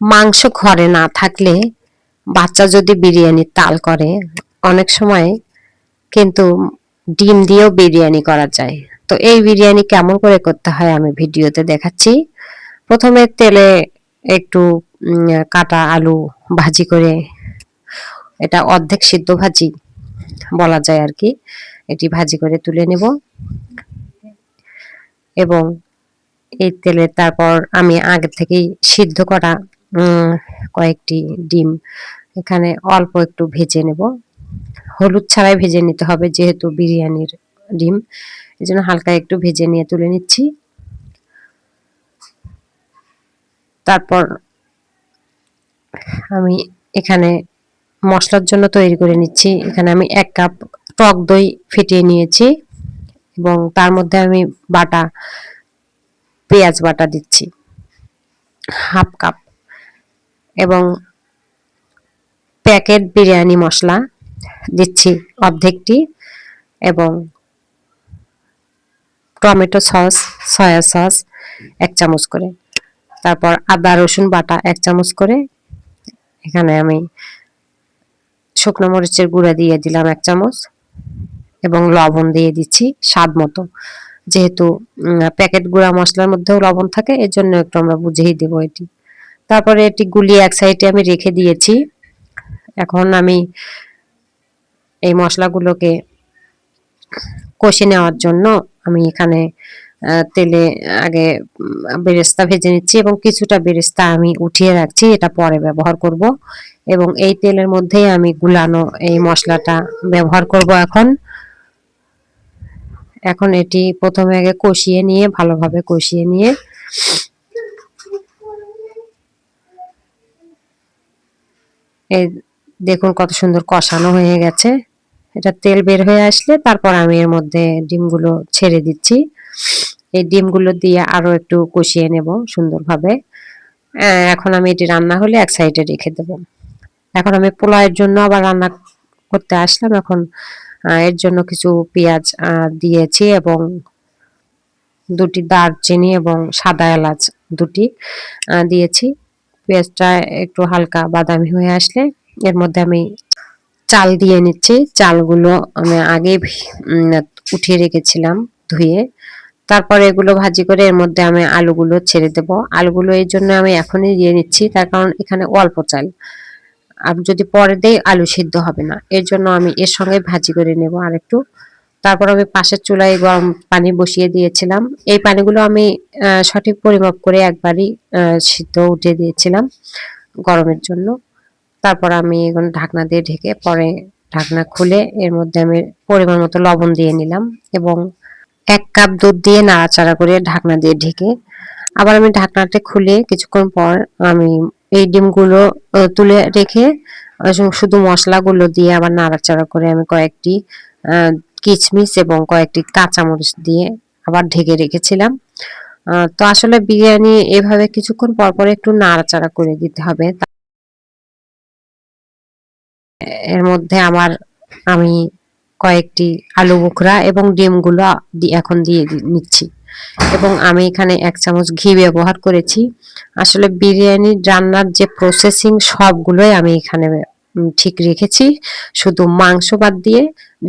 মাংস ঘরে না থাকলে বাচ্চা যদি বিরিয়ানি তাল করে, অনেক সময় কিন্তু ডিম দিয়েও বিরিয়ানি করা যায়। তো এই বিরিয়ানি কেমন করে করতে হয় আমি ভিডিওতে দেখাচ্ছি। প্রথমে তেলে একটু কাটা আলু ভাজি করে, এটা অর্ধেক সিদ্ধ ভাজি বলা যায় আর কি, এটি ভাজি করে তুলে নেব। এবং এই তেলে তারপর আমি আগে থেকেই সিদ্ধ করা কয়েকটি ডিম। এখানে অল্প একটু ভেজে নেব। হলুদ ছাড়াই ভেজে নিতে হবে, যেহেতু বিরিয়ানির ডিম। এই জন্য হালকা একটু ভেজে নিয়ে তুলে নিচ্ছি। তারপর আমি এখানে মশলার জন্য তৈরি করে নিচ্ছি। এখানে আমি এক কাপ টক দই ফেটিয়ে নিয়েছি এবং তার মধ্যে আমি বাটা, পেঁয়াজ বাটা দিচ্ছি। Half cup. এবং প্যাকেট বিরিয়ানি মশলা দিচ্ছি অর্ধেকটি এবং টমেটো সস, সয়া সস এক চামচ করে। তারপর আদা, রসুন বাটা এক চামচ করে। এখানে আমি শুকনো মরিচের গুঁড়া দিয়ে দিলাম এক চামচ এবং লবণ দিয়ে দিচ্ছি স্বাদ মতো। যেহেতু প্যাকেট গুঁড়া মশলার মধ্যেও লবণ থাকে এর জন্য একটু আমরা বুঝেই দেবো এটি। তারপরে এটি গুলিয়ে এক সাইডে আমি রেখে দিয়েছি। এখন আমি এই মশলাগুলোকে কষে নেওয়ার জন্য আমি এখানে তেলে আগে বেরেস্তা ভেজে নিচ্ছি এবং কিছুটা বেরেস্তা আমি উঠিয়ে রাখছি, এটা পরে ব্যবহার করব। এবং এই তেলের মধ্যেই আমি গুলানো এই মশলাটা ব্যবহার করব এখন। এখন এটি প্রথমে আগে কষিয়ে নিয়ে, ভালোভাবে কষিয়ে নিয়ে এই দেখুন কত সুন্দর কষানো হয়ে গেছে। এটা তেল বের হয়ে আসলে তারপর আমি এর মধ্যে ডিমগুলো ছেড়ে দিচ্ছি। এই ডিমগুলো দিয়ে আরও একটু কষিয়ে নেব সুন্দরভাবে। এখন আমি এটি রান্না হলে এক সাইডে রেখে দেব। এখন আমি পোলাওয়ের জন্য আবার রান্না করতে আসলাম। এখন এর জন্য কিছু পেঁয়াজ দিয়েছি এবং দুটি দারচিনি এবং সাদা এলাচ দুটি দিয়েছি। পেঁয়াজটা একটু হালকা বাদামি হয়ে আসলে এর মধ্যে আমি চাল দিয়ে নিচ্ছি। চালগুলো আমি আগে উঠিয়ে রেখেছিলাম ধুয়ে। তারপরে এগুলো ভাজি করে এর মধ্যে আমি আলুগুলো ছেড়ে দেব। আলুগুলো এই জন্য আমি এখনই দিয়ে নিচ্ছি, তার কারণ এখানে অল্প চাল। আর যদি পরে দেই আলু সিদ্ধ হবে না। এর জন্য আমি এর সঙ্গে ভাজি করে নেব আর একটু তারপর আমি পাশের চুলায় গরম পানি বসিয়ে দিয়েছিলাম। এই পানিগুলো আমি সঠিক পরিমাপ করে একবারই সিদ্ধ উঠিয়ে দিয়েছিলাম গরমের জন্য। তারপর আমি এখন ঢাকনা দিয়ে ঢেকে পরে ঢাকনা খুলে এর মধ্যে আমি পরিমাণ মতো লবণ দিয়ে নিলাম এবং এক কাপ দুধ দিয়ে নাড়াচাড়া করে ঢাকনা দিয়ে ঢেকে আবার আমি ঢাকনাটা খুলে কিছুক্ষণ পর আমি এই ডিমগুলো তুলে রেখে শুধু মশলাগুলো দিয়ে আবার নাড়াচাড়া করে আমি কয়েকটি কিচমিচ এবং কয়েকটি কাঁচামরিচ দিয়ে আবার ঢেকে রেখেছিলাম। তো আসলে বিরিয়ানি এভাবে কিছুক্ষণ পর পর একটু নাড়াচাড়া করে দিতে হবে। এর মধ্যে আমার, আমি কয়েকটি আলু বোখরা এবং ডিমগুলো এখন দিয়ে নিচ্ছি। এবং আমি এখানে এক চামচ ঘি ব্যবহার করেছি। আসলে বিরিয়ানি রান্নার যে প্রসেসিং সবগুলোই আমি এখানে ঠিক রেখেছি। শুধু মাংস বাদ দিয়ে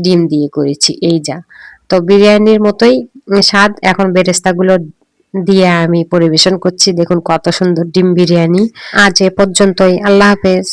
ডিম দিয়ে করেছি, এই যা। তো বিরিয়ানির মতোই স্বাদ। এখন বেরেস্তাগুলো দিয়ে আমি পরিবেশন করছি। দেখুন কত সুন্দর ডিম বিরিয়ানি। আজ এ পর্যন্তই। আল্লাহ হাফেজ।